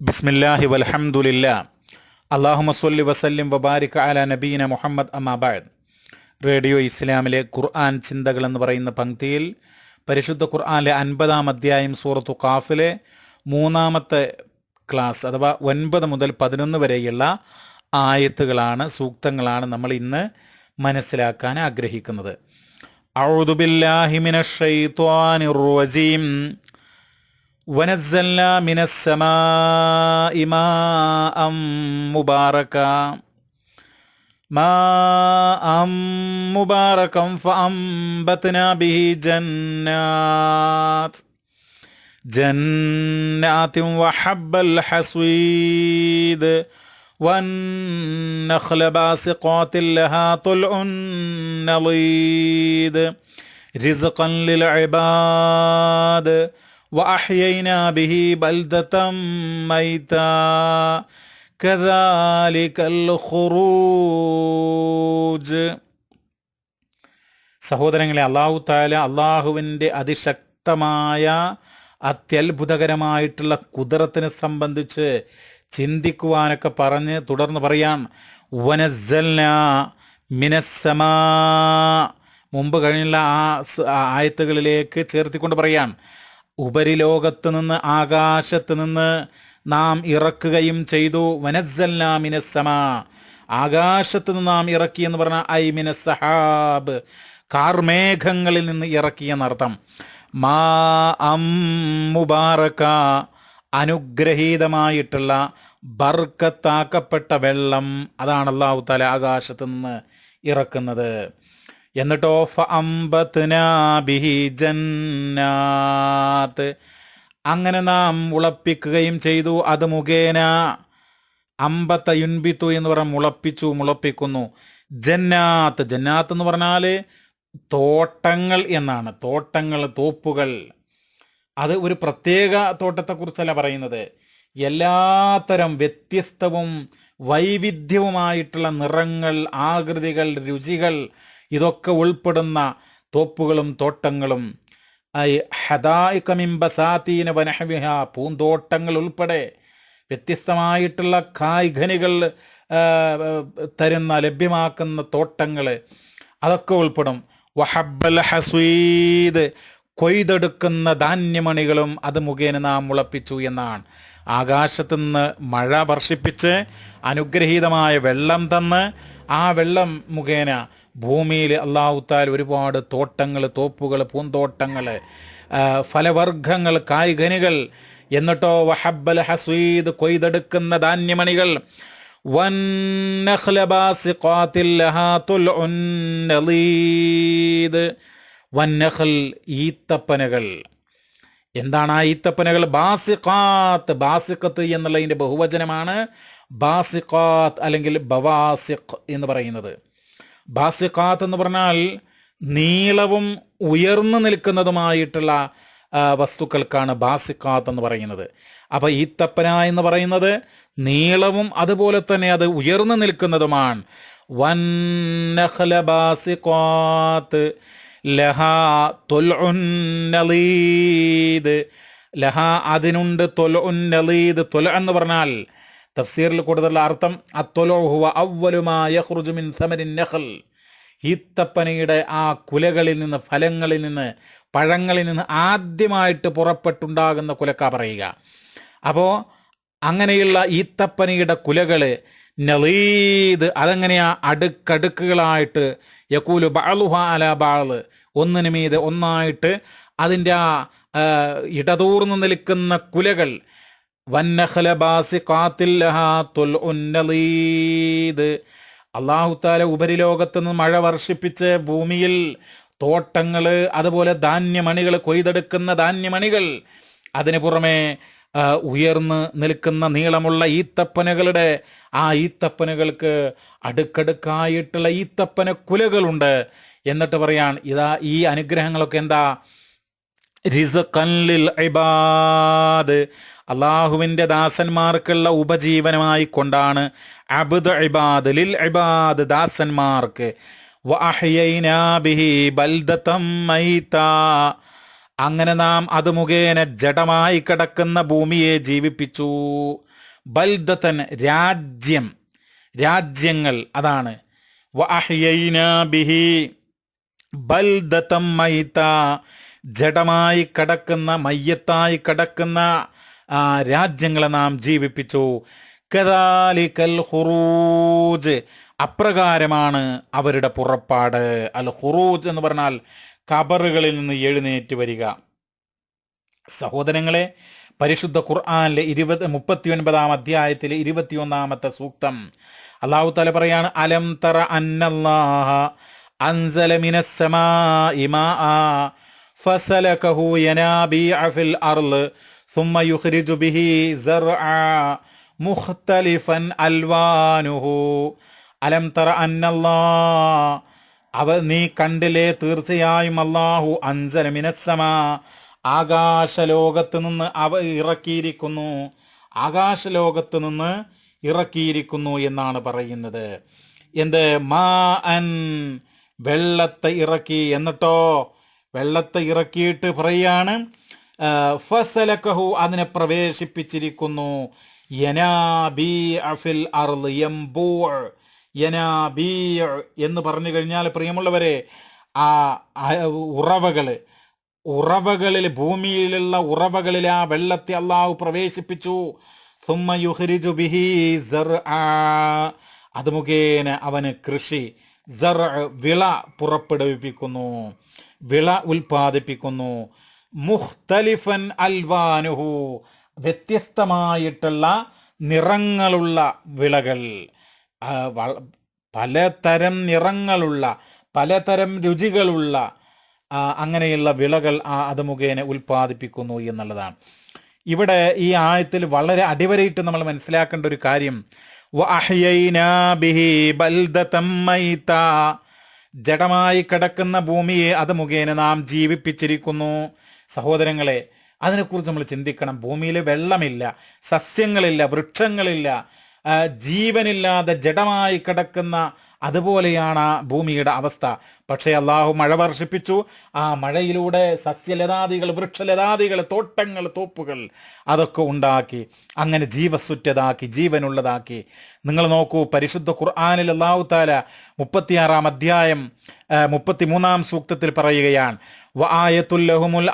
ബിസ്മില്ലാഹി വലഹമുല്ല അള്ളാഹു മസ്വല്ലി വസല്ലിം വബാരിക് അല നബീന മുഹമ്മദ് അമാബാദ് റേഡിയോ ഇസ്ലാമിലെ ഖുർആൻ ചിന്തകൾ എന്ന് പറയുന്ന പങ്ക്തിയിൽ പരിശുദ്ധ ഖുർആാനിലെ അൻപതാം അധ്യായം സൂറത്തു കാഫിലെ മൂന്നാമത്തെ ക്ലാസ് അഥവാ ഒൻപത് മുതൽ പതിനൊന്ന് വരെയുള്ള ആയത്തുകളാണ് സൂക്തങ്ങളാണ് നമ്മൾ ഇന്ന് മനസ്സിലാക്കാൻ ആഗ്രഹിക്കുന്നത്. ഔദുബില്ലാഹിമിന റജീം. ونزلنا من السماء ماء مباركا. ماء مباركا فأنبتنا به جنات. جنات وحب الحصيد. والنخل باسقات لها طلع نضيد رزقا للعباد. وأحيينا به بلدة ميتا كذلك الخروج സഹോദരങ്ങളെ അള്ളാഹു താല അള്ളാഹുവിൻ്റെ അതിശക്തമായ അത്യത്ഭുതകരമായിട്ടുള്ള കുതിരത്തിനെ സംബന്ധിച്ച് ചിന്തിക്കുവാനൊക്കെ പറഞ്ഞ് തുടർന്ന് പറയാം വനസൽന മിനസ്സമാ മുമ്പ് കഴിഞ്ഞുള്ള ആ സ്- ആ ആയത്തുകളിലേക്ക് ചേർത്തിക്കൊണ്ട് പറയാം ഉപരിലോകത്ത് നിന്ന് ആകാശത്ത് നിന്ന് നാം ഇറക്കുകയും ചെയ്തു. വനസൽന മിനസ്സമാ. ആകാശത്ത് നിന്ന് നാം ഇറക്കി എന്ന് പറഞ്ഞാൽ ഐ മിനസ്സഹാബ്. കാർമേഘങ്ങളിൽ നിന്ന് ഇറക്കി എന്നർത്ഥം. മാ അം മുബാറക. അനുഗ്രഹീതമായിട്ടുള്ള ബർക്കത്താക്കപ്പെട്ട വെള്ളം അതാണ് അള്ളാഹു താല ആകാശത്ത് നിന്ന് ഇറക്കുന്നത്. എന്നിട്ടോ ജന്നാത്ത് അങ്ങനെ നാം ഉളപ്പിക്കുകയും ചെയ്തു അത് മുഖേന അമ്പത്ത യുൻബിത്തു എന്ന് പറഞ്ഞാൽ മുളപ്പിച്ചു മുളപ്പിക്കുന്നു. ജന്നാത്ത് ജന്നാത്ത് എന്ന് പറഞ്ഞാൽ തോട്ടങ്ങൾ എന്നാണ്. തോട്ടങ്ങൾ തോപ്പുകൾ. അത് ഒരു പ്രത്യേക തോട്ടത്തെക്കുറിച്ചല്ല പറയുന്നത്. എല്ലാത്തരം വ്യത്യസ്തവും വൈവിധ്യവുമായിട്ടുള്ള നിറങ്ങൾ ആകൃതികൾ രുചികൾ ഇതൊക്കെ ഉൾപ്പെടുന്ന തോപ്പുകളും തോട്ടങ്ങളും. ഹദായിക്കമിംബസാത്തീന വനഹവിഹ പൂന്തോട്ടങ്ങൾ ഉൾപ്പെടെ വ്യത്യസ്തമായിട്ടുള്ള കായ്ഖനികൾ തരുന്ന ലഭ്യമാക്കുന്ന തോട്ടങ്ങൾ അതൊക്കെ ഉൾപ്പെടും. വഹബൽ ഹസീദ് കൊയ്തെടുക്കുന്ന ധാന്യമണികളും അത് മുഖേന നാം മുളപ്പിച്ചു എന്നാണ്. ആകാശത്തുനിന്ന് മഴ വർഷിപ്പിച്ച് അനുഗ്രഹീതമായ വെള്ളം തന്ന് ആ വെള്ളം മുഖേന ഭൂമിയിൽ അള്ളാഹുത്താൽ ഒരുപാട് തോട്ടങ്ങൾ തോപ്പുകൾ പൂന്തോട്ടങ്ങൾ ഫലവർഗങ്ങൾ കായ്കനികൾ എന്നിട്ടോ വഹബൽ ഹസീദ് കൊയ്തെടുക്കുന്ന ധാന്യമണികൾ. വന്നഖ്ല വന്നഖൽ ഈത്തപ്പനകൾ. എന്താണ് ആ ഈത്തപ്പനകൾ? ബാസിഖാത്ത്. ബാസിഖത്ത് എന്നുള്ളതിന്റെ ബഹുവചനമാണ് ബാസിഖാത്ത് അല്ലെങ്കിൽ ബവാസിഖ് എന്ന് പറയുന്നത്. ബാസിഖാത്ത് എന്ന് പറഞ്ഞാൽ നീളവും ഉയർന്നു നിൽക്കുന്നതുമായിട്ടുള്ള വസ്തുക്കൾക്കാണ് ബാസിഖാത്ത് എന്ന് പറയുന്നത്. അപ്പോൾ ഈത്തപ്പന എന്ന് പറയുന്നത് നീളവും അതുപോലെ തന്നെ അത് ഉയർന്നു നിൽക്കുന്നതുമാണ്. വന്നഹല ബാസിഖാത്ത്. ലഹാ തൊൽഉൻ നളീദ് ലഹാ അതിനുണ്ട് തൊൽഉൻ നളീദ് തൊല എന്ന് പറഞ്ഞാൽ തഫ്സീറിൽ കൂടുതലുള്ള അർത്ഥം അത്തൊലോഹുവ അവലുമാ യഖ്റുജു മിൻ സമരിൻ നഖൽ. ഈത്തപ്പനയുടെ ആ കുലകളിൽ നിന്ന് ഫലങ്ങളിൽ നിന്ന് പഴങ്ങളിൽ നിന്ന് ആദ്യമായിട്ട് പുറപ്പെട്ടുണ്ടാകുന്ന കുലക്ക പറയുക. അപ്പോൾ അങ്ങനെയുള്ള ഈത്തപ്പനയുടെ കുലകൾ നളീദ് അതെങ്ങനെയാ? അടുക്കടുക്കുകളായിട്ട്. യക്കൂലു ബാളുഹ അല ബാൾ ഒന്നിനു മീത് ഒന്നായിട്ട് അതിന്റെ ആ ഇടതൂർന്ന് നിൽക്കുന്ന കുലകൾ. അള്ളാഹുത്താല ഉപരിലോകത്ത് നിന്ന് മഴ വർഷിപ്പിച്ച് ഭൂമിയിൽ തോട്ടങ്ങൾ അതുപോലെ ധാന്യമണികൾ കൊയ്തെടുക്കുന്ന ധാന്യമണികൾ. അതിനു പുറമെ ഉയർന്ന് നിൽക്കുന്ന നീളമുള്ള ഈത്തപ്പനകളുടെ ആ ഈത്തപ്പനകൾക്ക് അടുക്കടുക്കായിട്ടുള്ള ഈത്തപ്പന കുലകളുണ്ട് എന്നിട്ട് പറയാൻ ഇതാ ഈ അനുഗ്രഹങ്ങളൊക്കെ എന്താ? റിസഖൻ ലിൽ ഇബാദ്. അള്ളാഹുവിന്റെ ദാസന്മാർക്കുള്ള ഉപജീവനമായി കൊണ്ടാണ് അബുദ് ഇബാദ് ലിൽ ഇബാദ് ദാസന്മാർക്ക്. വഅഹ്യൈനാ ബിഹി ബൽദതം മൈതാ. അങ്ങനെ നാം അത് മുഖേന ജഡമായി കിടക്കുന്ന ഭൂമിയെ ജീവിപ്പിച്ചു. ബൽദത്തൻ രാജ്യം രാജ്യങ്ങൾ അതാണ്. ബിഹി ബൽദത്തം മൈത്ത. ജഡമായി കിടക്കുന്ന മയ്യത്തായി കിടക്കുന്ന രാജ്യങ്ങളെ നാം ജീവിപ്പിച്ചു. കദാലിക്കൽ ഹുറൂജ് അപ്രകാരമാണ് അവരുടെ പുറപ്പാട്. അൽ ഹുറൂജ് എന്ന് പറഞ്ഞാൽ കബറുകളിൽ നിന്ന് എഴുന്നേറ്റ് വരിക സഹോദരങ്ങളെ പരിശുദ്ധ ഖുർആനിലെ ഇരുപത് മുപ്പത്തി ഒൻപതാം അധ്യായത്തിലെ ഇരുപത്തിയൊന്നാമത്തെ സൂക്തം അള്ളാഹു തല പറയാണ് അലം തറ അന്നല്ലാഹ അൻസല മിനസ് സമാഇ മാഅ ഫസലകഹു യനാബിഅ ഫിൽ അർള് ثم يخرج به زرعا مختلفا ألوانه അലം തറ അന്നല്ലാ അവ നീ കണ്ടില്ലേ? തീർച്ചയായും അള്ളാഹു അൻസല മിനസ്സമ. ആകാശലോകത്ത് നിന്ന് അവ ഇറക്കിയിരിക്കുന്നു. ആകാശലോകത്ത് നിന്ന് ഇറക്കിയിരിക്കുന്നു എന്നാണ് പറയുന്നത്. എന്ത്? മാ അൻ വെള്ളത്തെ ഇറക്കി. എന്നിട്ടോ? വെള്ളത്തെ ഇറക്കിയിട്ട് പറയാണ് ഫസലക്കഹു അതിനെ പ്രവേശിപ്പിച്ചിരിക്കുന്നു. യനാബി അഫിൽ അർൽ യംബൂ എന്ന് പറഞ്ഞു കഴിഞ്ഞാൽ പ്രിയമുള്ളവരെ ആ ഉറവകൾ ഉറവകളിൽ ഭൂമിയിലുള്ള ഉറവകളിൽ ആ വെള്ളത്തെ അള്ളാഹു പ്രവേശിപ്പിച്ചു. സുമ്മ യുഹ്രിജു ബിഹി. അത് മുഖേന അവന് കൃഷി വിള പുറപ്പെടുവിപ്പിക്കുന്നു. വിള ഉൽപ്പാദിപ്പിക്കുന്നു. മുഖ്തലിഫൻ അൽവാനുഹു. വ്യത്യസ്തമായിട്ടുള്ള നിറങ്ങളുള്ള വിളകൾ. പലതരം നിറങ്ങളുള്ള പലതരം രുചികളുള്ള അങ്ങനെയുള്ള വിളകൾ അത് മുഖേന ഉൽപ്പാദിപ്പിക്കുന്നു എന്നുള്ളതാണ് ഇവിടെ ഈ ആയത്തിൽ വളരെ അടിവരയിട്ട് നമ്മൾ മനസ്സിലാക്കേണ്ട ഒരു കാര്യം. ജഡമായി കിടക്കുന്ന ഭൂമിയെ അത് മുഖേന നാം ജീവിപ്പിച്ചിരിക്കുന്നു സഹോദരങ്ങളെ അതിനെക്കുറിച്ച് നമ്മൾ ചിന്തിക്കണം ഭൂമിയിൽ വെള്ളമില്ല സസ്യങ്ങളില്ല വൃക്ഷങ്ങളില്ല ജീവനില്ലാതെ ജഡമായി കിടക്കുന്ന അതുപോലെയാണ് ആ ഭൂമിയുടെ അവസ്ഥ. പക്ഷേ അള്ളാഹു മഴ വർഷിപ്പിച്ചു. ആ മഴയിലൂടെ സസ്യലതാദികൾ വൃക്ഷലതാദികൾ തോട്ടങ്ങൾ തോപ്പുകൾ അതൊക്കെ ഉണ്ടാക്കി അങ്ങനെ ജീവസുറ്റതാക്കി ജീവനുള്ളതാക്കി. നിങ്ങൾ നോക്കൂ പരിശുദ്ധ ഖുർആാനിൽ അള്ളാഹു താല മുപ്പത്തിയാറാം അധ്യായം മുപ്പത്തിമൂന്നാം സൂക്തത്തിൽ പറയുകയാണ് വആയത്തുല്ലഹുമുൽ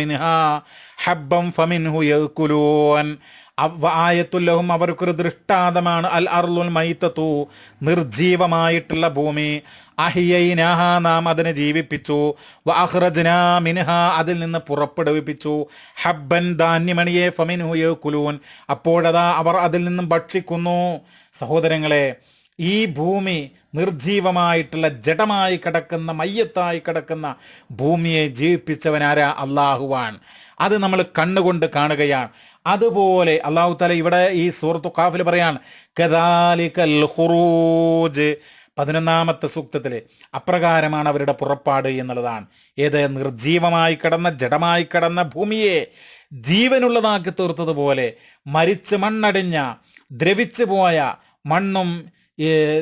മിൻഹാ ഹബ്ബം ഫമിൻഹു യഅ്കുലൂൻ. ആയത്തുല്ലഹും അവർക്കൊരു ദൃഷ്ടാന്തമാണ്. അൽ അർലുൽ മൈത്തത്തു നിർജീവമായിട്ടുള്ള ഭൂമി. അഹിയൈനഹ നാം അതിനെ ജീവിപ്പിച്ചു. വഅഖ്റജ്നാ മിൻഹ അതിൽ നിന്ന് പുറപ്പെടുവിപ്പിച്ചു. ഹബ്ബൻ ധാന്യമണിയെ ഫമിൻഹു യഅ്കുലൂൻ. അപ്പോഴതാ അവർ അതിൽ നിന്നും ഭക്ഷിക്കുന്നു. സഹോദരങ്ങളെ ഈ ഭൂമി നിർജീവമായിട്ടുള്ള ജഡമായി കിടക്കുന്ന മയ്യത്തായി കിടക്കുന്ന ഭൂമിയെ ജീവിപ്പിച്ചവനാരാ അള്ളാഹുവാൻ അത് നമ്മൾ കണ്ണുകൊണ്ട് കാണുകയാണ്. അതുപോലെ അള്ളാഹു താല ഇവിടെ ഈ സൂറത്തു കാഫിൽ പറയാണ് കദാലിക്കൽ പതിനൊന്നാമത്തെ സൂക്തത്തിൽ അപ്രകാരമാണ് അവരുടെ പുറപ്പാട് എന്നുള്ളതാണ്. ഏത്? നിർജീവമായി കിടന്ന ജഡമായി കിടന്ന ഭൂമിയെ ജീവനുള്ളതാക്കി തീർത്തതുപോലെ മരിച്ച് മണ്ണടിഞ്ഞ ദ്രവിച്ചു പോയ മണ്ണും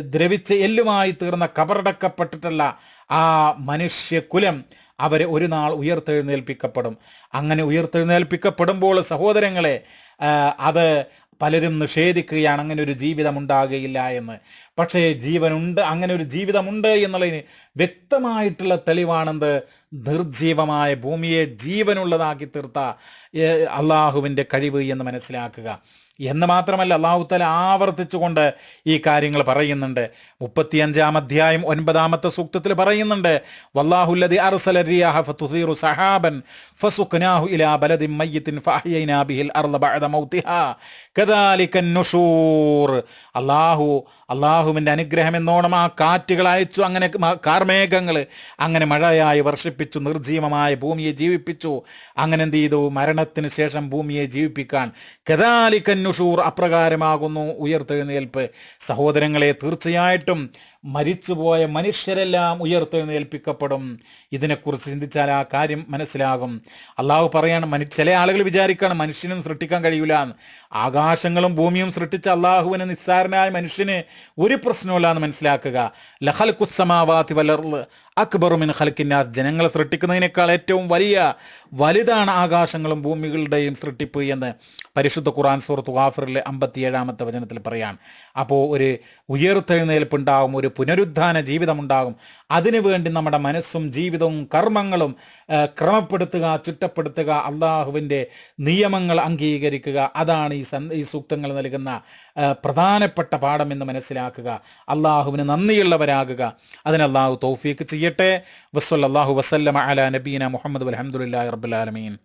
ദ്രവിച്ച് എല്ലുമായി തീർന്ന കബറടക്കപ്പെട്ടിട്ടുള്ള ആ മനുഷ്യകുലം അവരെ ഒരു നാൾ ഉയർത്തെഴുന്നേൽപ്പിക്കപ്പെടും. അങ്ങനെ ഉയർത്തെഴുന്നേൽപ്പിക്കപ്പെടുമ്പോൾ സഹോദരങ്ങളെ അത് പലരും നിഷേധിക്കുകയാണ്. അങ്ങനെ ഒരു ജീവിതം ഉണ്ടാകുകയില്ല എന്ന്. പക്ഷേ ജീവനുണ്ട് അങ്ങനെ ഒരു ജീവിതമുണ്ട് എന്നുള്ളതിന് വ്യക്തമായിട്ടുള്ള തെളിവാണെന്ത്? നിർജീവമായ ഭൂമിയെ ജീവനുള്ളതാക്കി തീർത്ത അള്ളാഹുവിന്റെ കഴിവ് എന്ന് മനസ്സിലാക്കുക. എന്ന് മാത്രമല്ല അള്ളാഹു തല ആവർത്തിച്ചുകൊണ്ട് ഈ കാര്യങ്ങൾ പറയുന്നുണ്ട്. മുപ്പത്തിയഞ്ചാം അധ്യായം ഒൻപതാമത്തെ സൂക്തത്തിൽ പറയുന്നുണ്ട് ഫതുസീറു സഹാബൻ ഇലാ ബിഹിൽ ബഅദ മൗതിഹാ നുഷൂർ. അള്ളാഹു അള്ളാഹുവിന്റെ അനുഗ്രഹം എന്നോണം ആ കാറ്റുകൾ അയച്ചു. അങ്ങനെ കാർമേഘങ്ങൾ. അങ്ങനെ മഴയായി വർഷിപ്പിച്ചു നിർജീവമായ ഭൂമിയെ ജീവിപ്പിച്ചു. അങ്ങനെ എന്ത് ചെയ്തു? മരണത്തിന് ശേഷം ഭൂമിയെ ജീവിപ്പിക്കാൻ. കദാലിക്കൻ നുഷൂർ അപ്രകാരമാകുന്നു ഉയർത്തെഴുന്നേൽപ്പ്. സഹോദരങ്ങളെ തീർച്ചയായിട്ടും മരിച്ചുപോയ മനുഷ്യരെല്ലാം ഉയർത്തെഴുന്നേൽപ്പിക്കപ്പെടും. ഇതിനെക്കുറിച്ച് ചിന്തിച്ചാൽ ആ കാര്യം മനസ്സിലാകും. അള്ളാഹു പറയാണ് മനു ചില ആളുകൾ വിചാരിക്കുകയാണ് മനുഷ്യനും സൃഷ്ടിക്കാൻ കഴിയൂല. ആകാശങ്ങളും ഭൂമിയും സൃഷ്ടിച്ച അള്ളാഹുവിന് നിസ്സാരനായ മനുഷ്യന് ഒരു പ്രശ്നമില്ല എന്ന് മനസ്സിലാക്കുക. ലഹൽക്കുസമാവാത്തി വലർൽ അക്ബറുമിൻ ഖൽക്കിന്നാസ്. ജനങ്ങളെ സൃഷ്ടിക്കുന്നതിനേക്കാൾ ഏറ്റവും വലിയ വലുതാണ് ആകാശങ്ങളും ഭൂമികളുടെയും സൃഷ്ടിപ്പ് എന്ന് പരിശുദ്ധ ഖുർആൻ സൂറത്ത് ഗാഫറിലെ അമ്പത്തിയേഴാമത്തെ വചനത്തിൽ പറയാൻ. അപ്പോൾ ഒരു ഉയർത്തെഴുന്നേൽപ്പുണ്ടാകും ഒരു പുനരുദ്ധാന ജീവിതമുണ്ടാകും. അതിനുവേണ്ടി നമ്മുടെ മനസ്സും ജീവിതവും കർമ്മങ്ങളും ക്രമപ്പെടുത്തുക ചിട്ടപ്പെടുത്തുക അള്ളാഹുവിന്റെ നിയമങ്ങൾ അംഗീകരിക്കുക. അതാണ് ഈ സൂക്തങ്ങൾ നൽകുന്ന പ്രധാനപ്പെട്ട പാഠം എന്ന് മനസ്സിലാക്കുക അള്ളാഹുവിന് നന്ദിയുള്ളവരാകുക. അതിന് അള്ളാഹു തൗഫീക്ക് ചെയ്യട്ടെ. വസ്വല്ലാഹു വസല്ലമ അല നബീന മുഹമ്മദ് അലഹമുല്ലാ റബ്ബുലാലമീൻ